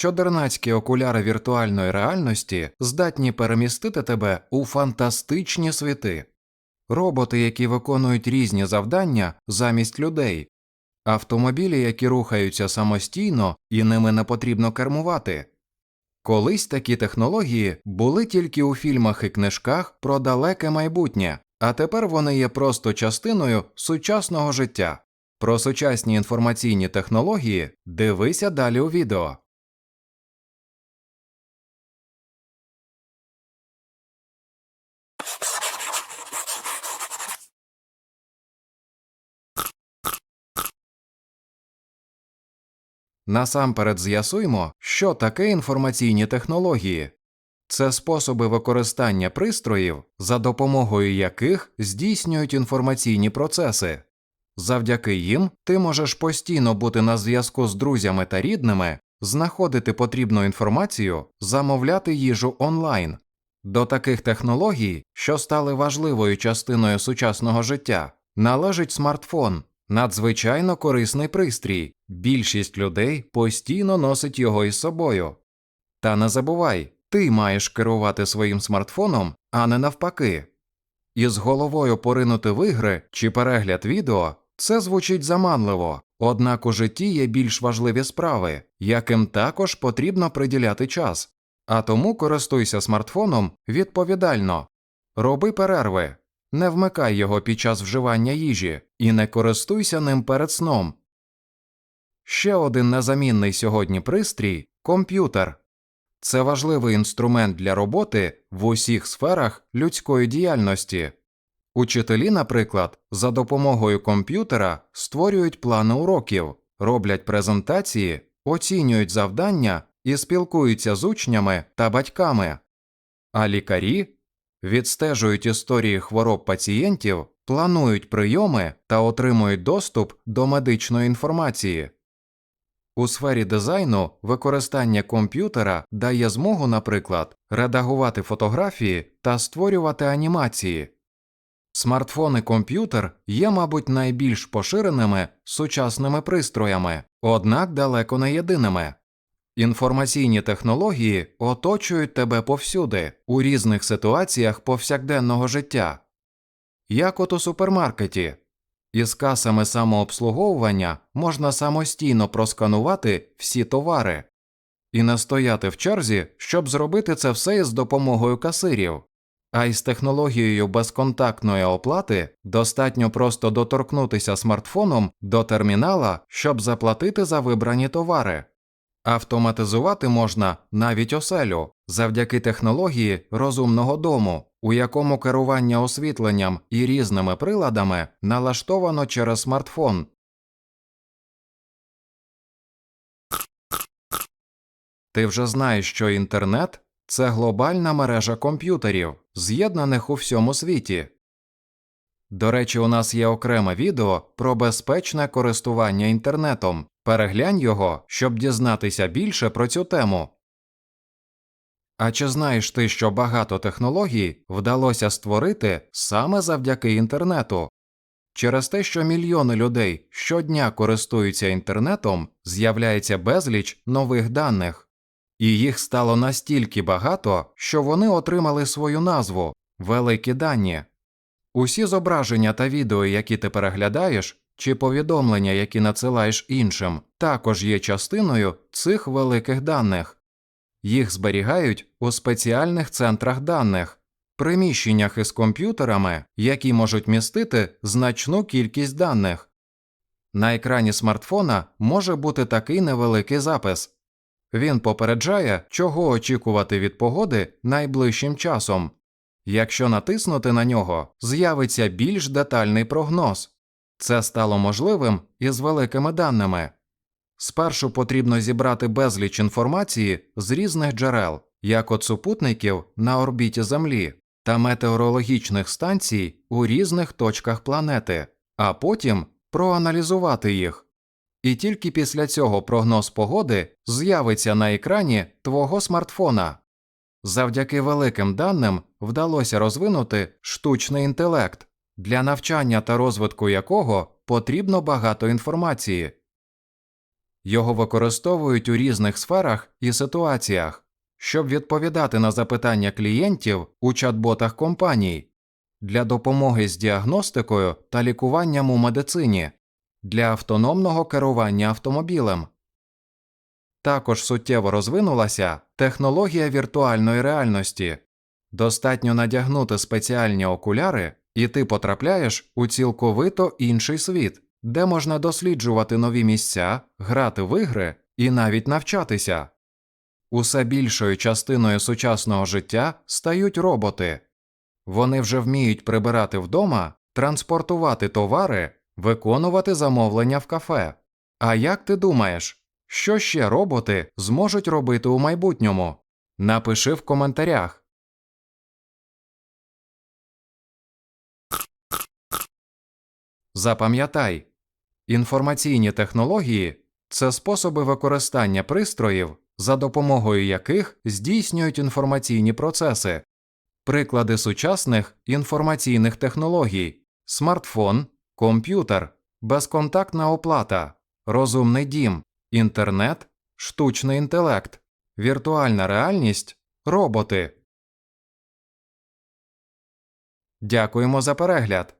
чодернацькі окуляри віртуальної реальності здатні перемістити тебе у фантастичні світи, роботи, які виконують різні завдання замість людей, автомобілі, які рухаються самостійно і ними не потрібно кермувати. Колись такі технології були тільки у фільмах і книжках про далеке майбутнє, а тепер вони є просто частиною сучасного життя. Про сучасні інформаційні технології дивися далі у відео. Насамперед з'ясуймо, що таке інформаційні технології. Це способи використання пристроїв, за допомогою яких здійснюють інформаційні процеси. Завдяки їм ти можеш постійно бути на зв'язку з друзями та рідними, знаходити потрібну інформацію, замовляти їжу онлайн. До таких технологій, що стали важливою частиною сучасного життя, належить смартфон, надзвичайно корисний пристрій. Більшість людей постійно носить його із собою. Та не забувай, ти маєш керувати своїм смартфоном, а не навпаки. Із головою поринути в ігри чи перегляд відео це звучить заманливо, однак у житті є більш важливі справи, яким також потрібно приділяти час, а тому користуйся смартфоном відповідально, роби перерви, не вмикай його під час вживання їжі і не користуйся ним перед сном. Ще один незамінний сьогодні пристрій комп'ютер. Це важливий інструмент для роботи в усіх сферах людської діяльності. Учителі, наприклад, за допомогою комп'ютера створюють плани уроків, роблять презентації, оцінюють завдання і спілкуються з учнями та батьками. А лікарі відстежують історії хвороб пацієнтів, планують прийоми та отримують доступ до медичної інформації. У сфері дизайну використання комп'ютера дає змогу, наприклад, редагувати фотографії та створювати анімації. Смартфон і комп'ютер є, мабуть, найбільш поширеними сучасними пристроями, однак далеко не єдиними. Інформаційні технології оточують тебе повсюди, у різних ситуаціях повсякденного життя. Як от у супермаркеті, із касами самообслуговування можна самостійно просканувати всі товари і не стояти в черзі, щоб зробити це все із допомогою касирів. А із технологією безконтактної оплати достатньо просто доторкнутися смартфоном до термінала, щоб заплатити за вибрані товари. Автоматизувати можна навіть оселю завдяки технології розумного дому, у якому керування освітленням і різними приладами налаштовано через смартфон. Ти вже знаєш, що інтернет це глобальна мережа комп'ютерів, з'єднаних у всьому світі. До речі, у нас є окреме відео про безпечне користування інтернетом. Переглянь його, щоб дізнатися більше про цю тему. А чи знаєш ти, що багато технологій вдалося створити саме завдяки інтернету? Через те, що мільйони людей щодня користуються інтернетом, з'являється безліч нових даних, і їх стало настільки багато, що вони отримали свою назву великі дані. Усі зображення та відео, які ти переглядаєш, чи повідомлення, які надсилаєш іншим, також є частиною цих великих даних. Їх зберігають у спеціальних центрах даних, приміщеннях із комп'ютерами, які можуть містити значну кількість даних. На екрані смартфона може бути такий невеликий запис. Він попереджає, чого очікувати від погоди найближчим часом. Якщо натиснути на нього, з'явиться більш детальний прогноз. Це стало можливим із великими даними. Спершу потрібно зібрати безліч інформації з різних джерел, як от супутників на орбіті Землі та метеорологічних станцій у різних точках планети, а потім проаналізувати їх. І тільки після цього прогноз погоди з'явиться на екрані твого смартфона. Завдяки великим даним вдалося розвинути штучний інтелект, для навчання та розвитку якого потрібно багато інформації. Його використовують у різних сферах і ситуаціях, щоб відповідати на запитання клієнтів у чат-ботах компаній, для допомоги з діагностикою та лікуванням у медицині, для автономного керування автомобілем. Також суттєво розвинулася технологія віртуальної реальності. Достатньо надягнути спеціальні окуляри, і ти потрапляєш у цілковито інший світ, де можна досліджувати нові місця, грати в ігри і навіть навчатися. Усе більшою частиною сучасного життя стають роботи. Вони вже вміють прибирати вдома, транспортувати товари, виконувати замовлення в кафе. А як ти думаєш, що ще роботи зможуть робити у майбутньому? Напиши в коментарях. Запам'ятай, інформаційні технології це способи використання пристроїв, за допомогою яких здійснюють інформаційні процеси. Приклади сучасних інформаційних технологій смартфон, комп'ютер, безконтактна оплата, розумний дім, інтернет, штучний інтелект, віртуальна реальність, роботи. Дякуємо за перегляд.